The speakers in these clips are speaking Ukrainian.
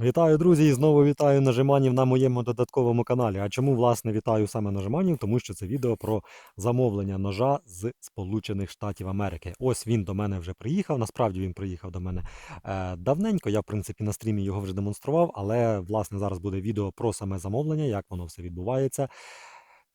Вітаю, друзі, і знову вітаю нажиманів на моєму додатковому каналі. А чому, власне, вітаю саме нажиманів? Тому що це відео про замовлення ножа з Сполучених Штатів Америки. Ось він до мене вже приїхав. Насправді він приїхав до мене е, давненько. Я, в принципі, на стрімі його вже демонстрував, але власне зараз буде відео про саме замовлення, як воно все відбувається.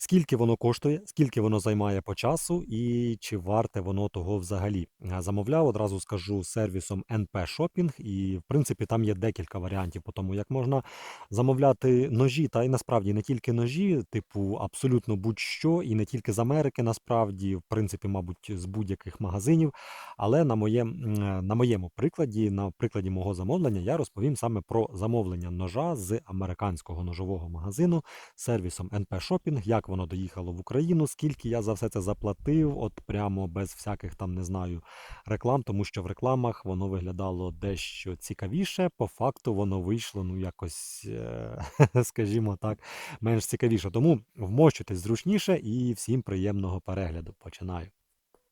Скільки воно коштує, скільки воно займає по часу, і чи варте воно того взагалі? Е, Замовляв, одразу скажу сервісом NP Shopping, і в принципі там є декілька варіантів по тому, як можна замовляти ножі, та й насправді не тільки ножі, типу абсолютно будь-що, і не тільки з Америки, насправді, в принципі, мабуть, з будь-яких магазинів. Але на моєм, м, на моєму прикладі, на прикладі мого замовлення, я розповім саме про замовлення ножа з американського ножового магазину сервісом NP Shopping, як воно доїхало в Україну, скільки я за все це заплатив, от прямо без всяких там не знаю реклам, тому що в рекламах воно виглядало дещо цікавіше. По факту воно вийшло ну якось, е, скажімо так, менш цікавіше. Тому вмощуйтесь зручніше і всім приємного перегляду. Починаю.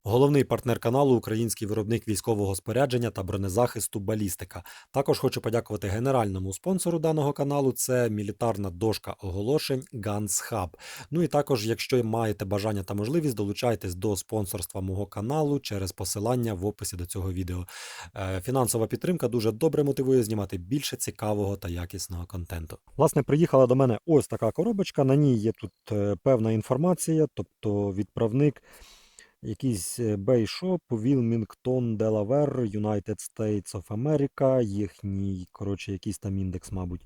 Головний партнер каналу український виробник військового спорядження та бронезахисту Балістика. Також хочу подякувати генеральному спонсору даного каналу. Це мілітарна дошка оголошень Guns Hub. Ну і також, якщо маєте бажання та можливість, долучайтесь до спонсорства мого каналу через посилання в описі до цього відео. Е, Фінансова підтримка дуже добре мотивує знімати більше цікавого та якісного контенту. Власне, приїхала до мене ось така коробочка. На ній є тут е, певна інформація, тобто відправник. Якийсь е, бейшоп, Wilmington, Delaware, United States of America, їхній, коротше, якийсь там індекс, мабуть.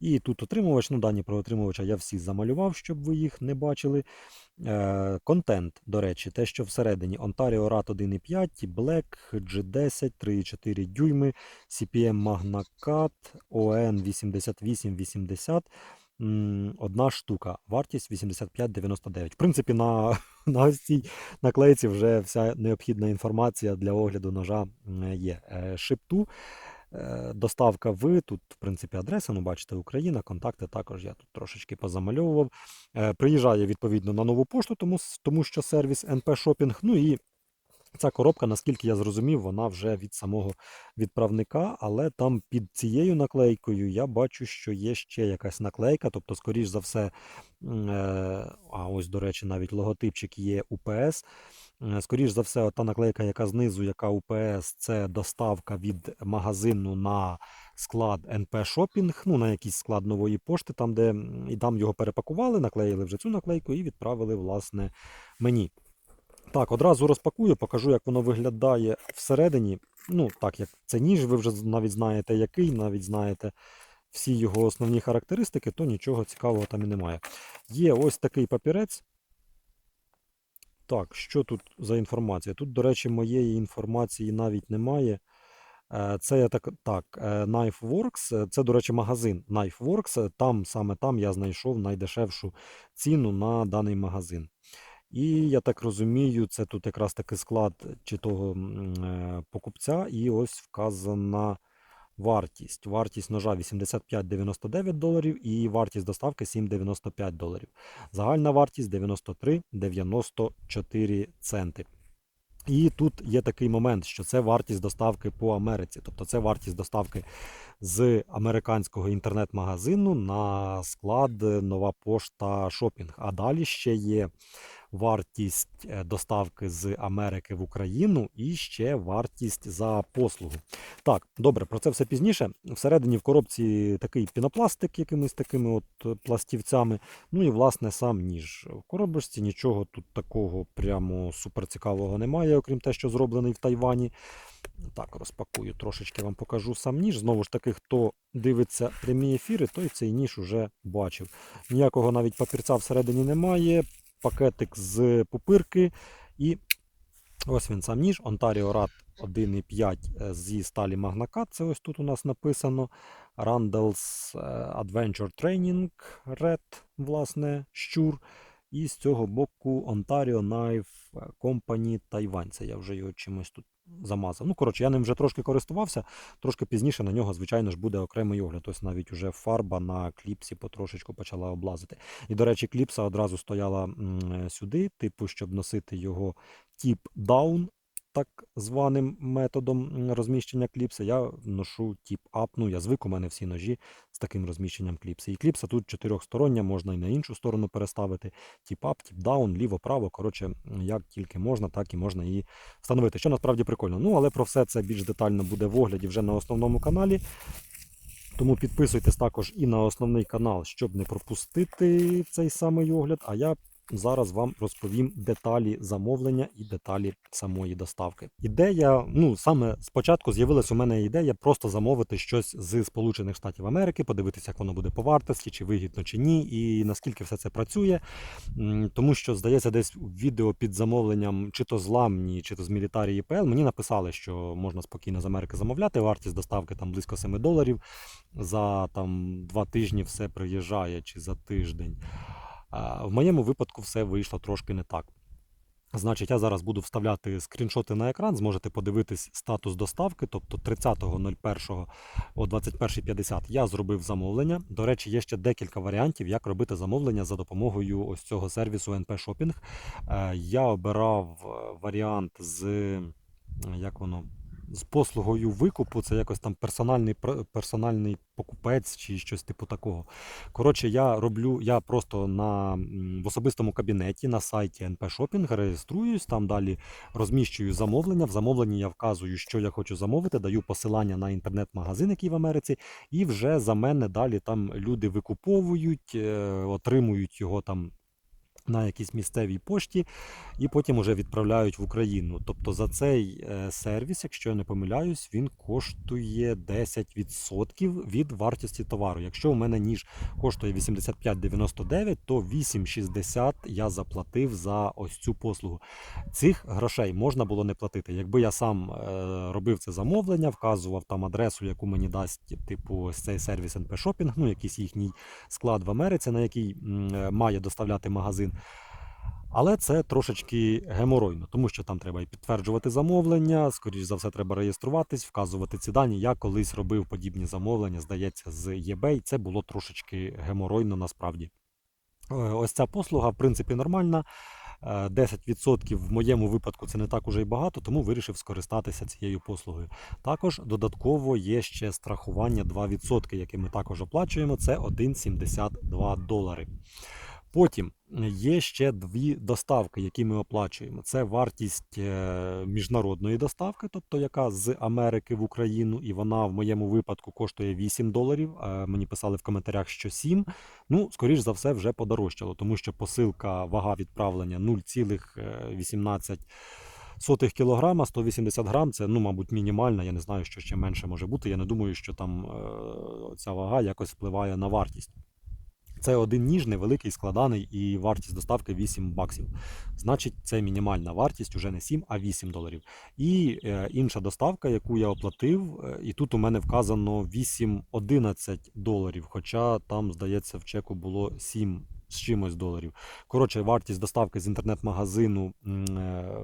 І тут отримувач, ну дані про отримувача я всі замалював, щоб ви їх не бачили. Е, контент, до речі, те, що всередині Ontario RAT 1.5, Black, G10, 3,4 дюйми, CPM Magna Cat, ON 8880. Одна штука, вартість 85,99. В принципі, на, на цій наклейці вже вся необхідна інформація для огляду ножа є. Е, Шипту, е, доставка в, тут, в принципі, адреса, ну, бачите, Україна, контакти також я тут трошечки позамальовував. Е, Приїжджає відповідно на нову пошту, тому, тому що сервіс NP Shopping. Ну і Ця коробка, наскільки я зрозумів, вона вже від самого відправника, але там під цією наклейкою я бачу, що є ще якась наклейка, тобто, скоріш за все, е, а ось, до речі, навіть логотипчик є UPS. Е, Скоріш за все, та наклейка, яка знизу, яка UPS, це доставка від магазину на склад NP Shopping, ну на якийсь склад нової пошти, там, де і там його перепакували, наклеїли вже цю наклейку і відправили, власне, мені. Так, одразу розпакую, покажу, як воно виглядає всередині. Ну, так, як це ніж, ви вже навіть знаєте який, навіть знаєте всі його основні характеристики, то нічого цікавого там і немає. Є ось такий папірець. Так, що тут за інформація? Тут, до речі, моєї інформації навіть немає. Е, Це я так, так, е, KnifeWorks, це, до речі, магазин KnifeWorks. Там саме там я знайшов найдешевшу ціну на даний магазин. І я так розумію, це тут якраз таки склад чи того е, покупця, і ось вказана вартість. Вартість ножа 85,99 доларів і вартість доставки 7,95 доларів. Загальна вартість 93,94 центи. І тут є такий момент, що це вартість доставки по Америці. Тобто це вартість доставки з американського інтернет-магазину на склад е, Нова пошта Шопінг. А далі ще є вартість е, доставки з Америки в Україну і ще вартість за послугу. Так, добре, про це все пізніше. Всередині в коробці такий пінопластик, якимись такими от е, пластівцями. Ну і власне сам ніж. В коробочці нічого тут такого прямо суперцікавого немає, окрім те, що зроблений в Тайвані. Так, розпакую трошечки вам покажу сам ніж. Знову ж таки, хто дивиться прямі ефіри, той цей ніж уже бачив. Ніякого навіть папірця всередині немає. Пакетик з пупирки. І ось він сам ніж. Ontario RAT 1.5 е, зі сталі Magnacat. Це ось тут у нас написано. Randall's е, Adventure Training Red, власне, щур. І з цього боку Ontario Knife Company Taiwan. Це я вже його чимось тут замазав. Ну, коротше, я ним вже трошки користувався, трошки пізніше на нього, звичайно ж, буде окремий огляд. Ось навіть уже фарба на кліпсі потрошечку почала облазити. І, до речі, кліпса одразу стояла сюди, типу, щоб носити його тіп даун. Так званим методом розміщення кліпси, я ношу тіп ап. Ну, я звик, у мене всі ножі з таким розміщенням кліпси. І кліпса тут чотирьохстороння, можна і на іншу сторону переставити. Тіп ап, тіп даун, ліво, право. Коротше, як тільки можна, так і можна її встановити. Що насправді прикольно. Ну, але про все це більш детально буде в огляді вже на основному каналі. Тому підписуйтесь також і на основний канал, щоб не пропустити цей самий огляд. А я зараз вам розповім деталі замовлення і деталі самої доставки. Ідея, ну саме спочатку з'явилась у мене ідея просто замовити щось з Сполучених Штатів Америки, подивитися, як воно буде по вартості, чи вигідно, чи ні, і наскільки все це працює. Тому що, здається, десь відео під замовленням, чи то з Ламні, чи то з Military EPL, мені написали, що можна спокійно з Америки замовляти. Вартість доставки там близько 7 доларів. За там два тижні все приїжджає чи за тиждень. В моєму випадку все вийшло трошки не так. Значить, я зараз буду вставляти скріншоти на екран, зможете подивитись статус доставки, тобто 30.01 о 21.50 я зробив замовлення. До речі, є ще декілька варіантів, як робити замовлення за допомогою ось цього сервісу NP Shopping. Е, Я обирав е, варіант з як воно. З послугою викупу, це якось там персональний персональний покупець чи щось типу такого. Коротше, я роблю, я просто на в особистому кабінеті на сайті NP Shopping реєструюсь, там далі розміщую замовлення. В замовленні я вказую, що я хочу замовити, даю посилання на інтернет-магазин, який в Америці, і вже за мене далі там люди викуповують, е, отримують його там. На якійсь місцевій пошті, і потім уже відправляють в Україну. Тобто за цей е, сервіс, якщо я не помиляюсь, він коштує 10% від вартості товару. Якщо у мене ніж коштує 85,99, то 8,60 я заплатив за ось цю послугу. Цих грошей можна було не платити. Якби я сам е, робив це замовлення, вказував там адресу, яку мені дасть, типу, цей сервіс NP Shopping, ну якийсь їхній склад в Америці, на який е, має доставляти магазин. Але це трошечки геморойно, тому що там треба і підтверджувати замовлення, скоріш за все, треба реєструватись, вказувати ці дані. Я колись робив подібні замовлення, здається, з eBay. Це було трошечки геморойно насправді. Е, Ось ця послуга, в принципі, нормальна. Е, 10% в моєму випадку це не так уже й багато, тому вирішив скористатися цією послугою. Також додатково є ще страхування 2%, яке ми також оплачуємо. Це 1,72 долари. Потім є ще дві доставки, які ми оплачуємо. Це вартість е, міжнародної доставки, тобто яка з Америки в Україну, і вона в моєму випадку коштує 8 доларів. Мені писали в коментарях, що 7. Ну, скоріш за все, вже подорожчало, тому що посилка вага відправлення 0,18 сотих кілограма, 180 грам. Це, ну, мабуть, мінімальна. Я не знаю, що ще менше може бути. Я не думаю, що там е, ця вага якось впливає на вартість. Це один ніж, невеликий, складаний, і вартість доставки 8 баксів. Значить, це мінімальна вартість, уже не 7, а 8 доларів. І е, інша доставка, яку я оплатив, е, і тут у мене вказано 8-11 доларів, хоча там, здається, в чеку було 7 з чимось доларів. Коротше, вартість доставки з інтернет-магазину е,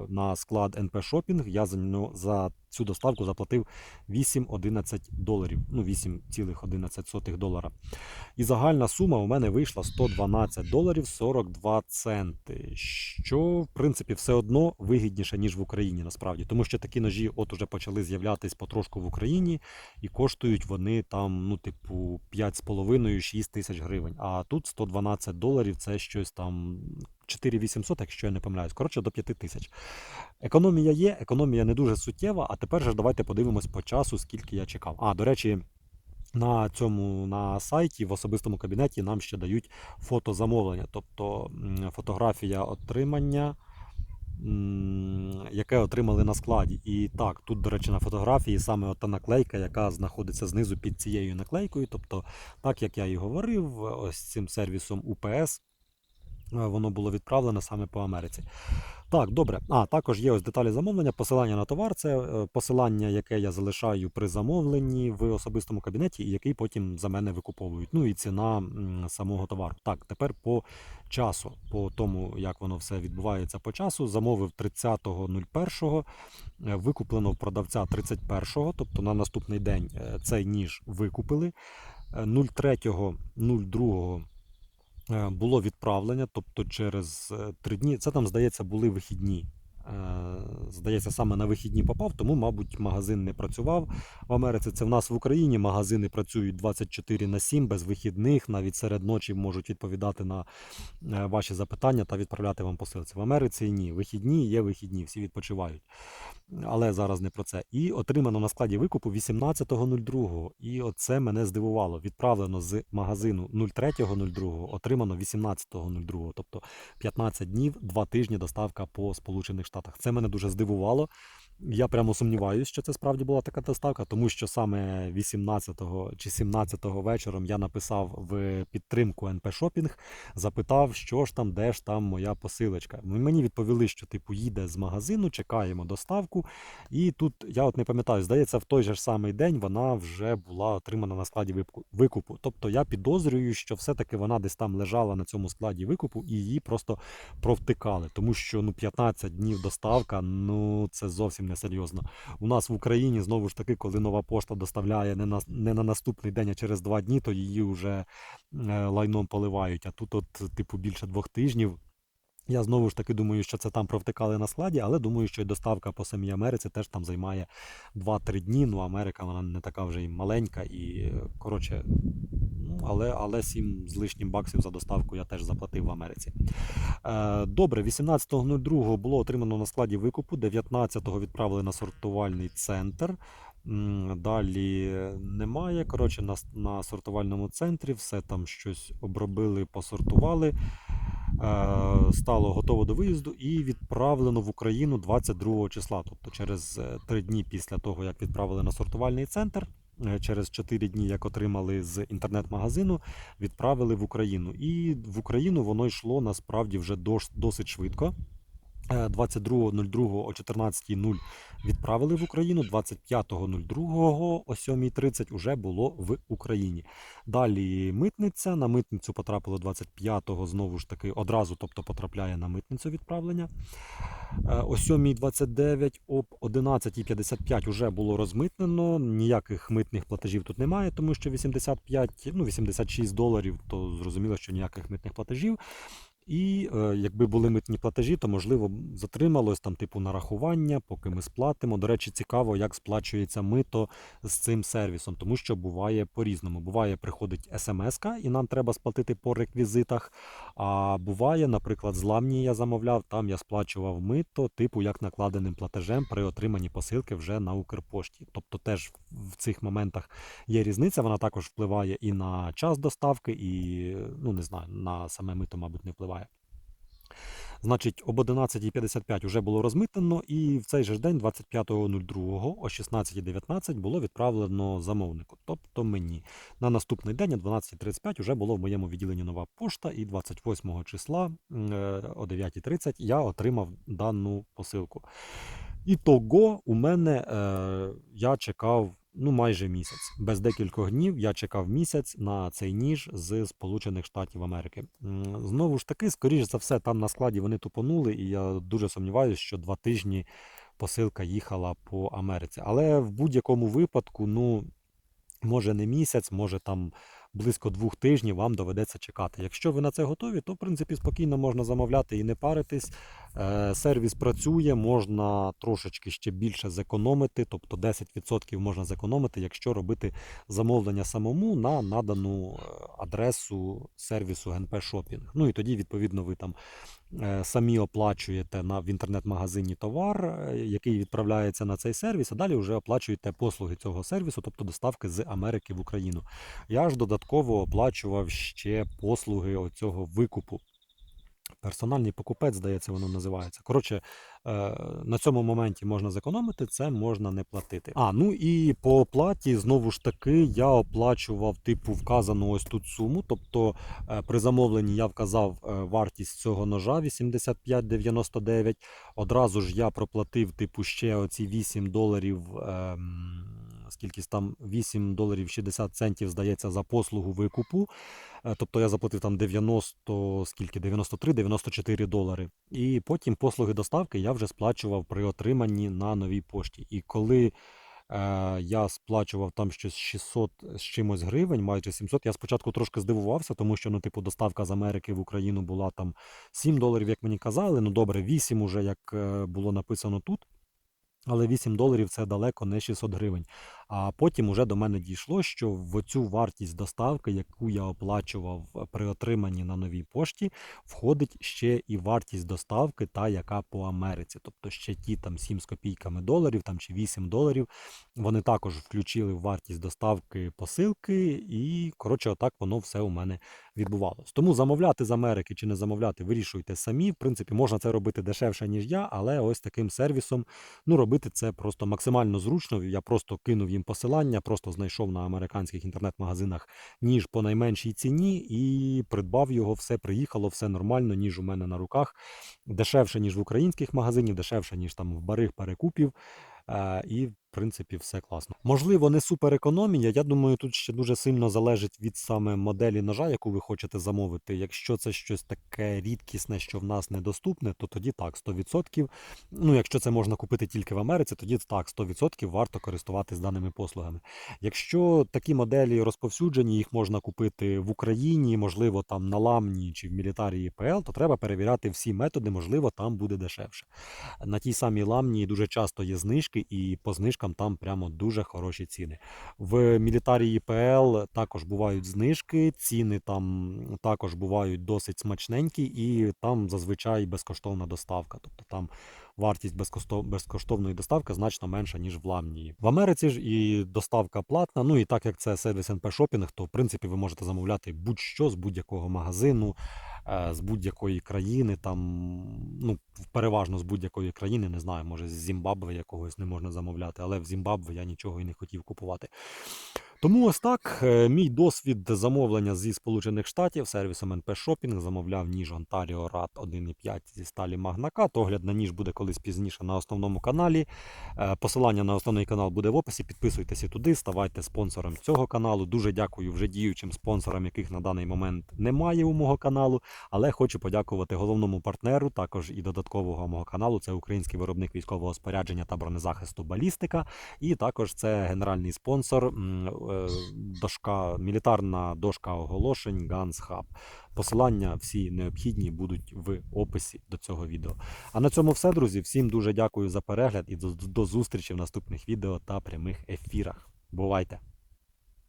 на склад NP Shopping, я за, за цю доставку заплатив 8-11 доларів. Ну, 8,11 долара. І загальна сума у мене вийшла 112 доларів 42 центи, що в принципі все одно вигідніше, ніж в Україні насправді. Тому що такі ножі от уже почали з'являтись потрошку в Україні, і коштують вони там, ну, типу, 5,5-6 тисяч гривень. А тут 112 доларів це щось там 4800, якщо я не помиляюсь. Коротше, до 5 тисяч. Економія є, економія не дуже суттєва. А тепер же давайте подивимось по часу, скільки я чекав. А, до речі. На цьому на сайті в особистому кабінеті нам ще дають фотозамовлення, тобто фотографія отримання, яке отримали на складі. І так, тут, до речі, на фотографії саме ота наклейка, яка знаходиться знизу під цією наклейкою. Тобто, так як я і говорив, ось цим сервісом е, воно було відправлено саме по Америці. Так, добре. А, також є ось деталі замовлення, посилання на товар, це е, посилання, яке я залишаю при замовленні в особистому кабінеті, і який потім за мене викуповують. Ну і ціна самого товару. Так, тепер по часу, по тому, як воно все відбувається по часу. Замовив 30.01, е, викуплено в продавця 31-го, тобто на наступний день е, цей ніж викупили. Е, 03.02 е, було відправлення, тобто через е, три дні. Це там, здається, були вихідні. Здається, саме на вихідні попав, тому, мабуть, магазин не працював в Америці. Це в нас в Україні. Магазини працюють 24 на 7 без вихідних, навіть серед ночі можуть відповідати на е, ваші запитання та відправляти вам посилці. В Америці ні. Вихідні є вихідні, всі відпочивають. Але зараз не про це. І отримано на складі викупу 18.02. І оце мене здивувало. Відправлено з магазину 03.02, отримано 18.02. Тобто 15 днів, 2 тижні доставка по Сполучених Штатах. Це мене дуже здивувало. Я прямо сумніваюся, що це справді була така доставка, тому що саме 18 чи 17 вечором я написав в підтримку НП Шопінг, запитав, що ж там, де ж там моя посилочка. Мені відповіли, що типу їде з магазину, чекаємо доставку. І тут я от не пам'ятаю, здається, в той же ж самий день вона вже була отримана на складі викупу. Тобто я підозрюю, що все-таки вона десь там лежала на цьому складі викупу і її просто провтикали, тому що ну 15 днів доставка, ну це зовсім не серйозно. У нас в Україні знову ж таки, коли нова пошта доставляє не на не на наступний день, а через два дні, то її вже е, лайном поливають. А тут, от, типу, більше двох тижнів. Я знову ж таки думаю, що це там провтикали на складі, але думаю, що і доставка по самій Америці теж там займає 2-3 дні. Ну, Америка вона не така вже і маленька, і коротше, ну, але, але 7 з лишнім баксів за доставку я теж заплатив в Америці. Е, Добре, 18.02 було отримано на складі викупу, 19-го відправили на сортувальний центр. Далі немає. Коротше, на, на сортувальному центрі все там щось обробили, посортували. Е, Стало готово до виїзду і відправлено в Україну 22 числа, тобто через 3 дні після того, як відправили на сортувальний центр. е, Через 4 дні, як отримали з інтернет-магазину, відправили в Україну. І в Україну воно йшло насправді вже досить швидко. Е, 22.02 о 14.00 відправили в Україну, 25.02 о 7.30 уже було в Україні. Далі митниця. На митницю потрапило 25-го знову ж таки одразу, тобто потрапляє на митницю відправлення. Е, О 7.29, об 11.55 вже було розмитнено. Ніяких митних платежів тут немає, тому що 85, ну 86 доларів, то зрозуміло, що ніяких митних платежів. І е, якби були митні платежі, то можливо затрималось там типу нарахування, поки ми сплатимо. До речі, цікаво, як сплачується мито з цим сервісом, тому що буває по-різному. Буває, приходить смс і нам треба сплатити по реквізитах. А буває, наприклад, з Ламні я замовляв, там я сплачував мито, типу як накладеним платежем при отриманні посилки вже на Укрпошті. Тобто теж в цих моментах є різниця, вона також впливає і на час доставки, і ну не знаю, на саме мито, мабуть, не впливає. Значить, об 11.55 вже було розмитнено, і в цей же день, 25.02 о 16.19 було відправлено замовнику, тобто мені. На наступний день о 12.35 вже було в моєму відділенні нова пошта, і 28 числа е, о 9.30 я отримав дану посилку. І того у мене е, я чекав ну, майже місяць. Без декількох днів я чекав місяць на цей ніж з Сполучених Штатів Америки. Знову ж таки, скоріш за все, там на складі вони тупонули, і я дуже сумніваюся, що два тижні посилка їхала по Америці. Але в будь-якому випадку, ну. Може не місяць, може там близько двох тижнів вам доведеться чекати. Якщо ви на це готові, то в принципі спокійно можна замовляти і не паритись. Е, Сервіс працює, можна трошечки ще більше зекономити, тобто 10% можна зекономити, якщо робити замовлення самому на надану е, адресу сервісу ГНП Шопінг. Ну і тоді, відповідно, ви там самі оплачуєте на, в інтернет-магазині товар, е, який відправляється на цей сервіс, а далі вже оплачуєте послуги цього сервісу, тобто доставки з Америки в Україну. Я ж додатково оплачував ще послуги оцього викупу. Персональний покупець, здається, воно називається. Коротше, е, на цьому моменті можна зекономити, це можна не платити. А, ну і по оплаті, знову ж таки, я оплачував типу вказану ось тут суму. Тобто е, при замовленні я вказав е, вартість цього ножа 85,99. Одразу ж я проплатив, типу, ще оці 8 доларів. ем, Скільки там 8 доларів 60 центів здається за послугу викупу. Е, Тобто я заплатив там 90, скільки 93-94 долари. І потім послуги доставки я вже сплачував при отриманні на новій пошті. І коли Е, я сплачував там щось 600 з чимось гривень, майже 700. Я спочатку трошки здивувався, тому що ну, типу, доставка з Америки в Україну була там 7 доларів, як мені казали. Ну добре, 8 уже як е, було написано тут. Але 8 доларів це далеко не 600 гривень. А потім уже до мене дійшло, що в цю вартість доставки, яку я оплачував е, при отриманні на новій пошті, входить ще і вартість доставки, та яка по Америці. Тобто ще ті там 7 з копійками доларів там, чи 8 доларів. Вони також включили в вартість доставки посилки, і коротше, отак воно все у мене відбувалось. Тому замовляти з Америки чи не замовляти, вирішуйте самі. В принципі, можна це робити дешевше, ніж я, але ось таким сервісом ну, робити це просто максимально зручно. Я просто кинув їм посилання, просто знайшов на американських інтернет-магазинах ніж по найменшій ціні і придбав його, все приїхало, все нормально, ніж у мене на руках. Дешевше, ніж в українських магазинів, дешевше, ніж там в барих перекупів. Е, і, принципі, все класно. Можливо, не суперекономія. Я думаю, тут ще дуже сильно залежить від саме моделі ножа, яку ви хочете замовити. Якщо це щось таке рідкісне, що в нас недоступне, то тоді так, 100%. Ну, якщо це можна купити тільки в Америці, тоді так, 100% варто користуватись даними послугами. Якщо такі моделі розповсюджені, їх можна купити в Україні, можливо, там на ламні чи в мілітарії ПЛ, то треба перевіряти всі методи, можливо, там буде дешевше. На тій самій ламні дуже часто є знижки, і по знижкам там прямо дуже хороші ціни. В мілітарії ПЛ також бувають знижки, ціни там також бувають досить смачненькі, і там зазвичай безкоштовна доставка. Тобто там вартість безкоштов- безкоштовної доставки значно менша, ніж в Ламнії. В Америці ж і доставка платна. Ну і так як це сервіс НП Шопінг, то в принципі ви можете замовляти будь-що з будь-якого магазину, з будь-якої країни, там, ну, переважно з будь-якої країни, не знаю, може з Зімбабве якогось не можна замовляти, але в Зімбабве я нічого і не хотів купувати. Тому ось так, е, мій досвід замовлення зі Сполучених Штатів сервісом НП Shopping замовляв ніж Ontario RAD 1.5 зі сталі Магнака. Огляд на ніж буде колись пізніше на основному каналі. Е, Посилання на основний канал буде в описі. Підписуйтеся туди, ставайте спонсором цього каналу. Дуже дякую вже діючим спонсорам, яких на даний момент немає у мого каналу. Але хочу подякувати головному партнеру, також і додаткового мого каналу. Це український виробник військового спорядження та бронезахисту Балістика. І також це генеральний спонсор дошка, мілітарна дошка оголошень Guns Hub. Посилання всі необхідні будуть в описі до цього відео. А на цьому все, друзі. Всім дуже дякую за перегляд і до, до зустрічі в наступних відео та прямих ефірах. Бувайте!